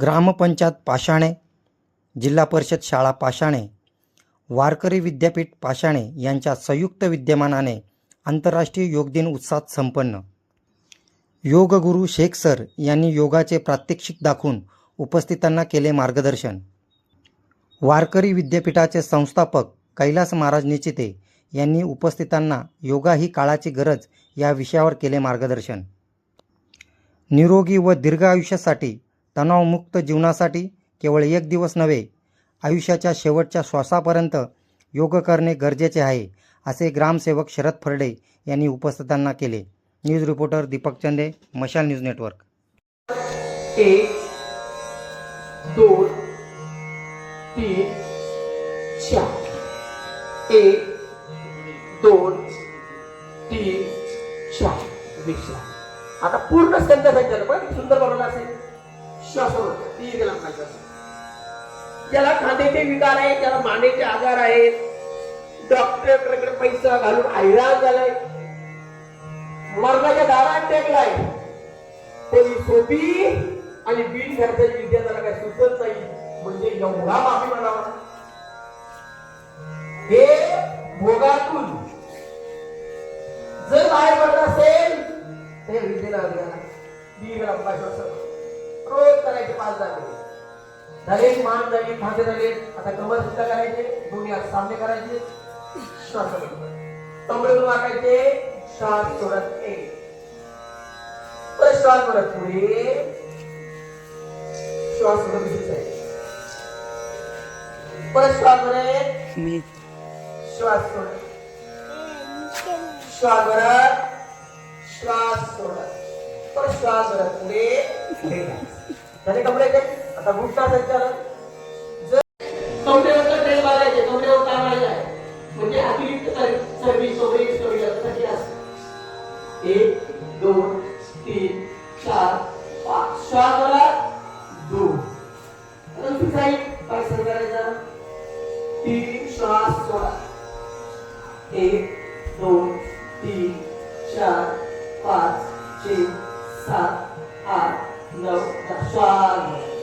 ग्रामपंचायत पाषाणे जिल्हा परिषद शाळा पाषाणे वारकरी विद्यापीठ पाषाणे यांच्या संयुक्त विद्यमानाने आंतरराष्ट्रीय योग दिन उत्साहात संपन्न. योगगुरू शेख सर यांनी योगाचे प्रात्यक्षिक दाखवून उपस्थितांना केले मार्गदर्शन. वारकरी विद्यापीठाचे संस्थापक कैलास महाराज निचिते यांनी उपस्थितांना योगा ही काळाची गरज या विषयावर केले मार्गदर्शन. निरोगी व दीर्घ आयुष्यासाठी तणावमुक्त जीवनासाठी केवळ एक दिवस नव्हे आयुष्याच्या शेवटच्या श्वासापर्यंत योग करणे गरजेचे आहे असे ग्रामसेवक शरद फरडे यांनी उपस्थितांना केले. न्यूज रिपोर्टर दीपक चंदे मशाल न्यूज नेटवर्क. एक दोन तीन चार. एक दोन तीन चार. विश्राम. आता पूर्ण स्कंद झालं पण सुंदर बनवलं असेल. श्वासोर ती ज्याला खांद्याचे विकार आहेत त्याला मानेचे आजार आहेत. डॉक्टरकडे पैसा घालून हैराण झालाय. मरणाच्या दारात टेकलाय. कोणी सोपी आणि बिन खर्चाची विद्यार्थ्याला काय सुचत नाही. म्हणजे एवढा माफी म्हणावा. हे भोगातून जर बाहेर पडत असेल हे विद्येला दीर्घ दीड रोज जागे झाले मान झाली खांदे झाले आता कमर सुद्धा करायचे दोन्ही हात सामने करायचे. श्वास कमरेतून वाकायचे श्वास सोडत एक परत श्वास परत पुढे श्वास सोडत side. परत श्वास मी श्वास सोडत श्वास भरत श्वास सोडत परत श्वास भरत पुढे. कपडे आता घुटना संचालन. जर कमरेवर ट्रेन मारायचे कमरेवर काय आहे म्हणजे अतिरिक्त सर्व्हिस वगैरे स्टोरी साठी असते. एक दोन तीन चार पाच श्वास भरत दोन. आता करायचा तीन श्वास सोळा. एक दोन तीन चार पाच छे सात आठ No, that's fine.